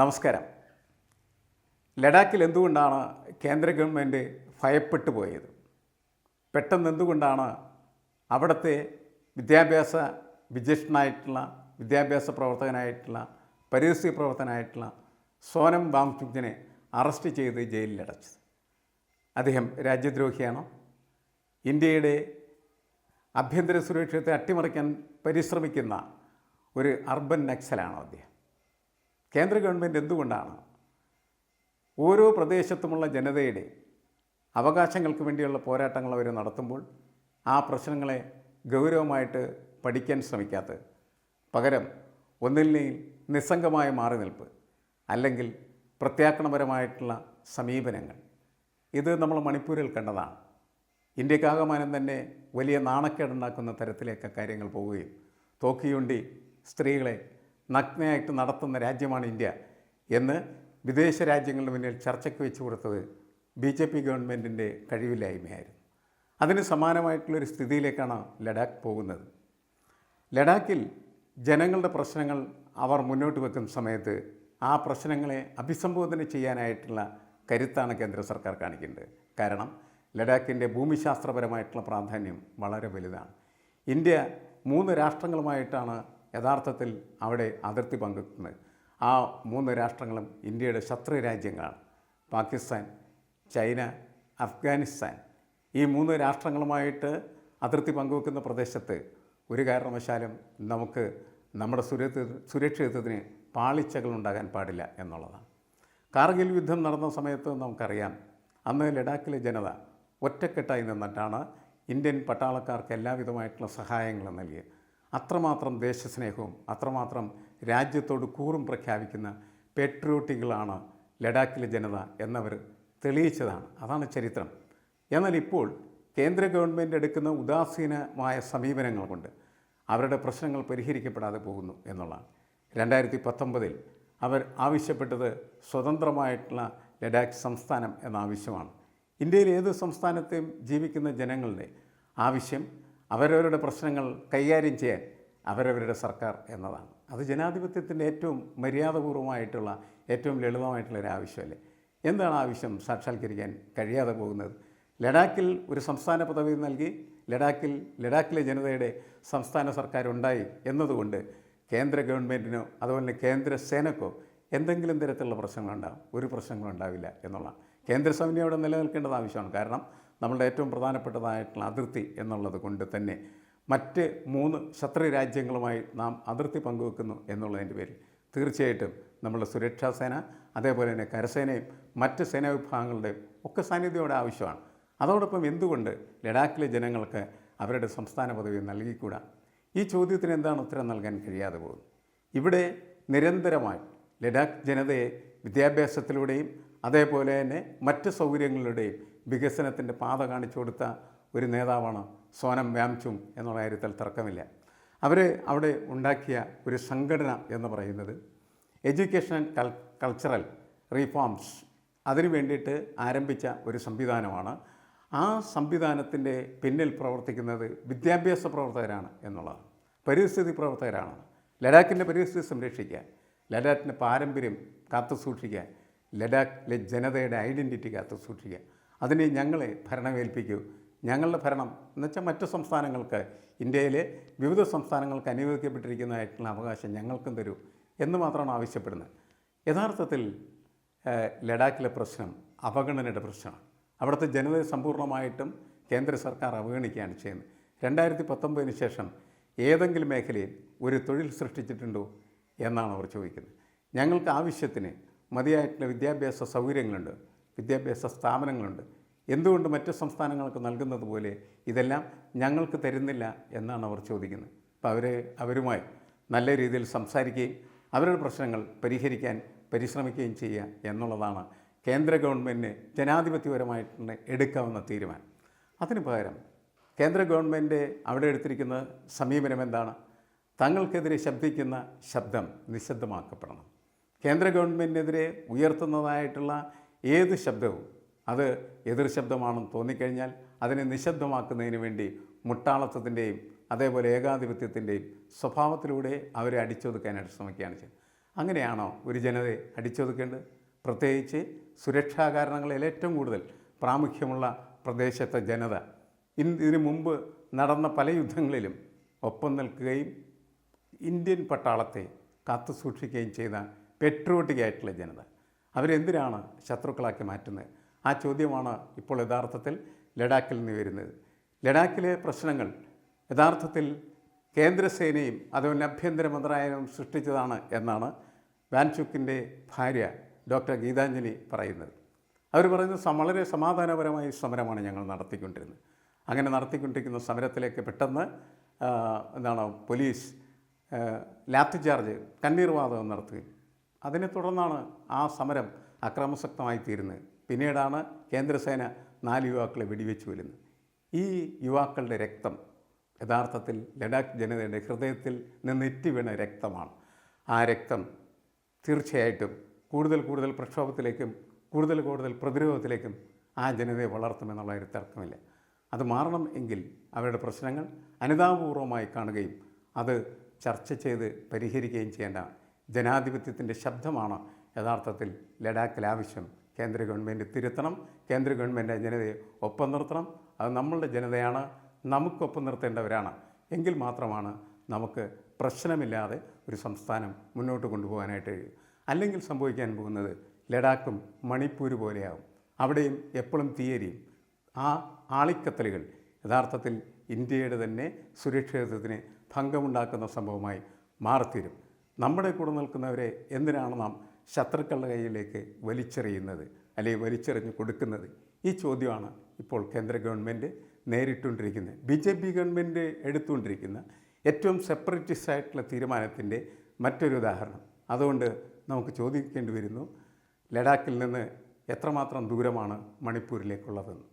നമസ്കാരം. ലഡാക്കിൽ എന്തുകൊണ്ടാണ് കേന്ദ്ര ഗവൺമെന്റ് ഭയപ്പെട്ടു പോയത്? പെട്ടെന്ന് എന്തുകൊണ്ടാണ് അവിടുത്തെ വിദ്യാഭ്യാസ വിജിഷ്ണനായിട്ടുള്ള വിദ്യാഭ്യാസ പ്രവർത്തകനായിട്ടുള്ള പരിസ്ഥിതി പ്രവർത്തകനായിട്ടുള്ള സോനം വാങ്ചുക്കിനെ അറസ്റ്റ് ചെയ്ത് ജയിലിലടച്ചത് അദ്ദേഹം രാജ്യദ്രോഹിയാണോ? ഇന്ത്യയുടെ ആഭ്യന്തര സുരക്ഷത്തെ അട്ടിമറിക്കാൻ പരിശ്രമിക്കുന്ന ഒരു അർബൻ നക്സലാണോ അദ്ദേഹം? കേന്ദ്ര ഗവൺമെന്റ് എന്തുകൊണ്ടാണ് ഓരോ പ്രദേശത്തുമുള്ള ജനതയുടെ അവകാശങ്ങൾക്ക് വേണ്ടിയുള്ള പോരാട്ടങ്ങൾ അവർ നടത്തുമ്പോൾ ആ പ്രശ്നങ്ങളെ ഗൗരവമായിട്ട് പഠിക്കാൻ ശ്രമിക്കാത്തത്? പകരം ഒന്നില്ലെങ്കിൽ നിസ്സംഗമായ മാറി നിൽപ്പ് അല്ലെങ്കിൽ പ്രത്യാക്രമപരമായിട്ടുള്ള സമീപനങ്ങൾ. ഇത് നമ്മൾ മണിപ്പൂരിൽ കണ്ടതാണ്. ഇന്ത്യക്കാകമാനം തന്നെ വലിയ നാണക്കേടുണ്ടാക്കുന്ന തരത്തിലേക്ക് കാര്യങ്ങൾ പോവുകയും തോക്കിയുണ്ടി സ്ത്രീകളെ നഗ്നയായിട്ട് നടത്തുന്ന രാജ്യമാണ് ഇന്ത്യ എന്ന് വിദേശ രാജ്യങ്ങളുടെ മുന്നിൽ ചർച്ചയ്ക്ക് വെച്ച് കൊടുത്തത് ബി ജെ പി ഗവൺമെന്റിന്റെ കഴിവില്ലായ്മയായിരുന്നു. അതിന് സമാനമായിട്ടുള്ളൊരു സ്ഥിതിയിലേക്കാണ് ലഡാക്ക് പോകുന്നത്. ലഡാക്കിൽ ജനങ്ങളുടെ പ്രശ്നങ്ങൾ അവർ മുന്നോട്ട് വെക്കുന്ന സമയത്ത് ആ പ്രശ്നങ്ങളെ അഭിസംബോധന ചെയ്യാനായിട്ടുള്ള കരുത്താണ് കേന്ദ്ര സർക്കാർ കാണിക്കേണ്ടത്. കാരണം ലഡാക്കിന്റെ ഭൂമിശാസ്ത്രപരമായിട്ടുള്ള പ്രാധാന്യം വളരെ വലുതാണ്. ഇന്ത്യ മൂന്ന് രാഷ്ട്രങ്ങളുമായിട്ടാണ് യഥാർത്ഥത്തിൽ അവിടെ അതിർത്തി പങ്കിടുന്നത്. ആ മൂന്ന് രാഷ്ട്രങ്ങളും ഇന്ത്യയുടെ ശത്രു രാജ്യങ്ങളാണ്. പാകിസ്ഥാൻ ചൈന അഫ്ഗാനിസ്ഥാൻ. ഈ മൂന്ന് രാഷ്ട്രങ്ങളുമായിട്ട് അതിർത്തി പങ്കുവെക്കുന്ന പ്രദേശത്ത് ഒരു കാരണവശാലും നമുക്ക് നമ്മുടെ സുരക്ഷ സുരക്ഷിതത്വത്തിന് പാളിച്ചകൾ ഉണ്ടാകാൻ പാടില്ല എന്നുള്ളതാണ്. കാർഗിൽ യുദ്ധം നടന്ന സമയത്ത് നമുക്കറിയാം അന്ന് ലഡാക്കിലെ ജനത ഒറ്റക്കെട്ടായി നിന്നിട്ടാണ് ഇന്ത്യൻ പട്ടാളക്കാർക്ക് എല്ലാവിധമായിട്ടുള്ള സഹായങ്ങളും നൽകിയത്. അത്രമാത്രം ദേശസ്നേഹവും അത്രമാത്രം രാജ്യത്തോട് കൂറും പ്രഖ്യാപിക്കുന്ന പെട്രിയോട്ടികളാണ് ലഡാക്കിലെ ജനത എന്നവർ തെളിയിച്ചതാണ്. അതാണ് ചരിത്രം. എന്നാൽ ഇപ്പോൾ കേന്ദ്ര ഗവൺമെന്റ് എടുക്കുന്ന ഉദാസീനമായ സമീപനങ്ങൾ കൊണ്ട് അവരുടെ പ്രശ്നങ്ങൾ പരിഹരിക്കപ്പെടാതെ പോകുന്നു എന്നുള്ളതാണ്. രണ്ടായിരത്തി പത്തൊമ്പതിൽ അവർ ആവശ്യപ്പെട്ടത് സ്വതന്ത്രമായിട്ടുള്ള ലഡാക്ക് സംസ്ഥാനം എന്ന ആവശ്യമാണ്. ഇന്ത്യയിൽ ഏത് സംസ്ഥാനത്തെയും ജീവിക്കുന്ന ജനങ്ങളുടെ ആവശ്യം അവരവരുടെ പ്രശ്നങ്ങൾ കൈകാര്യം ചെയ്യാൻ അവരവരുടെ സർക്കാർ എന്നതാണ്. അത് ജനാധിപത്യത്തിന്റെ ഏറ്റവും മര്യാദപൂർവമായിട്ടുള്ള ഏറ്റവും ലളിതമായിട്ടുള്ള ഒരു ആവശ്യമല്ലേ? എന്താണ് ആവശ്യം സാക്ഷാത്കരിക്കാൻ കഴിയാതെ പോകുന്നത്? ലഡാക്കിൽ ഒരു സംസ്ഥാന പദവി നൽകി ലഡാക്കിൽ ലഡാക്കിലെ ജനതയുടെ സംസ്ഥാന സർക്കാർ ഉണ്ടായി എന്നതുകൊണ്ട് കേന്ദ്ര ഗവൺമെന്റിനോ അതുപോലെ കേന്ദ്ര സേനക്കോ എന്തെങ്കിലും തരത്തിലുള്ള പ്രശ്നങ്ങളുണ്ടാകും ഒരു പ്രശ്നങ്ങളും ഉണ്ടാവില്ല കേന്ദ്ര സൈന്യം അവിടെ നിലനിൽക്കേണ്ടത് ആവശ്യമാണ്. കാരണം നമ്മളുടെ ഏറ്റവും പ്രധാനപ്പെട്ടതായിട്ടുള്ള അതിർത്തി എന്നുള്ളത് കൊണ്ട് തന്നെ മറ്റ് മൂന്ന് ശത്രു രാജ്യങ്ങളുമായി നാം അതിർത്തി പങ്കുവെക്കുന്നു എന്നുള്ളതിന്റെ പേരിൽ തീർച്ചയായിട്ടും നമ്മുടെ സുരക്ഷാ സേന അതേപോലെ തന്നെ കരസേനയും മറ്റ് സേനാ വിഭാഗങ്ങളുടെയും ഒക്കെ സാന്നിധ്യം അവിടെ ആവശ്യമാണ്. അതോടൊപ്പം എന്തുകൊണ്ട് ലഡാക്കിലെ ജനങ്ങൾക്ക് അവരുടെ സംസ്ഥാന പദവി നൽകിക്കൂടാ? ഈ ചോദ്യത്തിന് എന്താണ് ഉത്തരം നൽകാൻ കഴിയാതെ പോകുന്നത്? ഇവിടെ നിരന്തരമായി ലഡാക്ക് ജനതയെ വിദ്യാഭ്യാസത്തിലൂടെയും അതേപോലെ തന്നെ മറ്റ് സൗകര്യങ്ങളുടെയും വികസനത്തിന്റെ പാത കാണിച്ചു കൊടുത്ത ഒരു നേതാവാണ് സോനം വ്യാംചും എന്നുള്ള കാര്യത്തിൽ തർക്കമില്ല. അവർ അവിടെ ഉണ്ടാക്കിയ ഒരു സംഘടന എന്ന് പറയുന്നത് എഡ്യൂക്കേഷൻ കൾച്ചറൽ റീഫോംസ് അതിനു വേണ്ടിയിട്ട് ആരംഭിച്ച ഒരു സംവിധാനമാണ്. ആ സംവിധാനത്തിന്റെ പിന്നിൽ പ്രവർത്തിക്കുന്നത് വിദ്യാഭ്യാസ പ്രവർത്തകരാണ് എന്നുള്ളതാണ്. പരിസ്ഥിതി പ്രവർത്തകരാണ്. ലഡാക്കിന്റെ പരിസ്ഥിതി സംരക്ഷിക്കുക. ലഡാക്കിന്റെ പാരമ്പര്യം കാത്തു സൂക്ഷിക്കാൻ ലഡാക്കിലെ ജനതയുടെ ഐഡന്റിറ്റി കാത്തു സൂക്ഷിക്കുക. അതിനെ ഞങ്ങളെ ഭരണമേൽപ്പിക്കൂ. ഞങ്ങളുടെ ഭരണം എന്നുവെച്ചാൽ മറ്റു സംസ്ഥാനങ്ങൾക്ക് ഇന്ത്യയിലെ വിവിധ സംസ്ഥാനങ്ങൾക്ക് അനുവദിക്കപ്പെട്ടിരിക്കുന്നതായിട്ടുള്ള അവകാശം ഞങ്ങൾക്കും തരൂ എന്ന് മാത്രമാണ് ആവശ്യപ്പെടുന്നത്. യഥാർത്ഥത്തിൽ ലഡാക്കിലെ പ്രശ്നം അവഗണനയുടെ പ്രശ്നമാണ്. അവിടുത്തെ ജനതയെ സമ്പൂർണമായിട്ടും കേന്ദ്ര സർക്കാർ അവഗണിക്കുകയാണ് ചെയ്യുന്നത്. രണ്ടായിരത്തി പത്തൊമ്പതിന് ശേഷം ഏതെങ്കിലും മേഖലയിൽ ഒരു തൊഴിൽ സൃഷ്ടിച്ചിട്ടുണ്ടോ എന്നാണ് അവർ ചോദിക്കുന്നത്. ഞങ്ങൾക്ക് ആവശ്യത്തിന് മതിയായിട്ടുള്ള വിദ്യാഭ്യാസ സൗകര്യങ്ങളുണ്ട് വിദ്യാഭ്യാസ സ്ഥാപനങ്ങളുണ്ട്. എന്തുകൊണ്ട് മറ്റ് സംസ്ഥാനങ്ങൾക്ക് നൽകുന്നത് പോലെ ഇതെല്ലാം ഞങ്ങൾക്ക് തരുന്നില്ല എന്നാണ് അവർ ചോദിക്കുന്നത്. അപ്പോൾ അവർ അവരുമായി നല്ല രീതിയിൽ സംസാരിക്കുകയും അവരുടെ പ്രശ്നങ്ങൾ പരിഹരിക്കാൻ പരിശ്രമിക്കുകയും ചെയ്യുക എന്നുള്ളതാണ് കേന്ദ്ര ഗവൺമെന്റിന് ജനാധിപത്യപരമായിട്ട് എടുക്കാവുന്ന തീരുമാനം. അതിന് പകരം കേന്ദ്ര ഗവൺമെന്റ് അവിടെ എടുത്തിരിക്കുന്ന സമീപനം എന്താണ്? തങ്ങൾക്കെതിരെ ശബ്ദിക്കുന്ന ശബ്ദം നിശബ്ദമാക്കപ്പെടണം. കേന്ദ്ര ഗവൺമെന്റിനെതിരെ ഉയർത്തുന്നതായിട്ടുള്ള ഏത് ശബ്ദവും അത് എതിർ ശബ്ദമാണെന്ന് തോന്നിക്കഴിഞ്ഞാൽ അതിനെ നിശബ്ദമാക്കുന്നതിന് വേണ്ടി മുട്ടാളത്വത്തിന്റെയും അതേപോലെ ഏകാധിപത്യത്തിന്റെയും സ്വഭാവത്തിലൂടെ അവരെ അടിച്ചൊതുക്കാനായിട്ട് ശ്രമിക്കുകയാണ് ചെയ്യുന്നത്. അങ്ങനെയാണോ ഒരു ജനതയെ അടിച്ചൊതുക്കേണ്ടത്? പ്രത്യേകിച്ച് സുരക്ഷാ കാരണങ്ങളിൽ ഏറ്റവും കൂടുതൽ പ്രാമുഖ്യമുള്ള പ്രദേശത്തെ ജനത. ഇതിനു മുമ്പ് നടന്ന പല യുദ്ധങ്ങളിലും ഒപ്പം നിൽക്കുകയും ഇന്ത്യൻ പട്ടാളത്തെ കാത്തു സൂക്ഷിക്കുകയും ചെയ്ത പെട്രോട്ടിക് ആയിട്ടുള്ള ജനത. അവരെന്തിനാണ് ശത്രുക്കളാക്കി മാറ്റുന്നത്? ആ ചോദ്യമാണ് ഇപ്പോൾ യഥാർത്ഥത്തിൽ ലഡാക്കിൽ നിന്ന് വരുന്നത്. ലഡാക്കിലെ പ്രശ്നങ്ങൾ യഥാർത്ഥത്തിൽ കേന്ദ്രസേനയും അതുപോലെ ആഭ്യന്തര മന്ത്രാലയവും സൃഷ്ടിച്ചതാണ് എന്നാണ് വാൻചുക്കിന്റെ ഭാര്യ ഡോക്ടർ ഗീതാഞ്ജലി പറയുന്നത്. അവർ പറയുന്നത് സ- വളരെ സമാധാനപരമായ സമരമാണ് ഞങ്ങൾ നടത്തിക്കൊണ്ടിരുന്നത്. അങ്ങനെ നടത്തിക്കൊണ്ടിരിക്കുന്ന സമരത്തിലേക്ക് പെട്ടെന്ന് എന്താണ് പോലീസ് ലാത്തി ചാർജ് കണ്ണീർവാതകം നടത്തുകയും അതിനെ തുടർന്നാണ് ആ സമരം അക്രമസക്തമായി തീരുന്നത് പിന്നീടാണ് കേന്ദ്രസേന നാല് യുവാക്കളെ വെടിവെച്ച് കൊല്ലുന്നത്. ഈ യുവാക്കളുടെ രക്തം യഥാർത്ഥത്തിൽ ലഡാക്ക് ജനതയുടെ ഹൃദയത്തിൽ നിന്നെറ്റി വീണ രക്തമാണ്. ആ രക്തം തീർച്ചയായിട്ടും കൂടുതൽ കൂടുതൽ പ്രക്ഷോഭത്തിലേക്കും കൂടുതൽ കൂടുതൽ പ്രതിരോധത്തിലേക്കും ആ ജനതയെ വളർത്തുമെന്നുള്ള ഒരു തർക്കമില്ല. അത് മാറണം എങ്കിൽ അവരുടെ പ്രശ്നങ്ങൾ അനുതാപപൂർവമായി കാണുകയും അത് ചർച്ച ചെയ്ത് പരിഹരിക്കുകയും ചെയ്യേണ്ട ജനാധിപത്യത്തിന്റെ ശബ്ദമാണ് യഥാർത്ഥത്തിൽ ലഡാക്കിൽ ആവശ്യം. കേന്ദ്ര ഗവൺമെന്റ് തിരുത്തണം കേന്ദ്ര ഗവൺമെന്റ് ജനതയെ ഒപ്പം നിർത്തണം. അത് നമ്മളുടെ ജനതയാണ് നമുക്കൊപ്പം നിർത്തേണ്ടവരാണ്. എങ്കിൽ മാത്രമാണ് നമുക്ക് പ്രശ്നമില്ലാതെ ഒരു സംസ്ഥാനം മുന്നോട്ട് കൊണ്ടുപോകാനായിട്ട് കഴിയും. അല്ലെങ്കിൽ സംഭവിക്കാൻ പോകുന്നത് ലഡാക്കും മണിപ്പൂർ പോലെയാവും. അവിടെയും എപ്പോഴും തീയരിയും ആ ആളിക്കത്തലുകൾ യഥാർത്ഥത്തിൽ ഇന്ത്യയുടെ തന്നെ സുരക്ഷിതത്വത്തിന് ഭംഗമുണ്ടാക്കുന്ന സംഭവമായി മാറിത്തീരും. നമ്മുടെ കൂടെ നിൽക്കുന്നവരെ എന്തിനാണ് നാം ശത്രുക്കളുടെ കയ്യിലേക്ക് വലിച്ചെറിയുന്നത് അല്ലെങ്കിൽ വലിച്ചെറിഞ്ഞ് കൊടുക്കുന്നത്? ഈ ചോദ്യമാണ് ഇപ്പോൾ കേന്ദ്ര ഗവൺമെന്റ് നേരിട്ടുകൊണ്ടിരിക്കുന്നത്. ബി ജെ പി ഗവൺമെന്റ് എടുത്തുകൊണ്ടിരിക്കുന്ന ഏറ്റവും സെപ്പറേറ്റിസ്റ്റ് ആയിട്ടുള്ള തീരുമാനത്തിന്റെ മറ്റൊരു ഉദാഹരണം. അതുകൊണ്ട് നമുക്ക് ചോദിക്കേണ്ടി വരുന്നു ലഡാക്കിൽ നിന്ന് എത്രമാത്രം ദൂരമാണ് മണിപ്പൂരിലേക്കുള്ളതെന്ന്.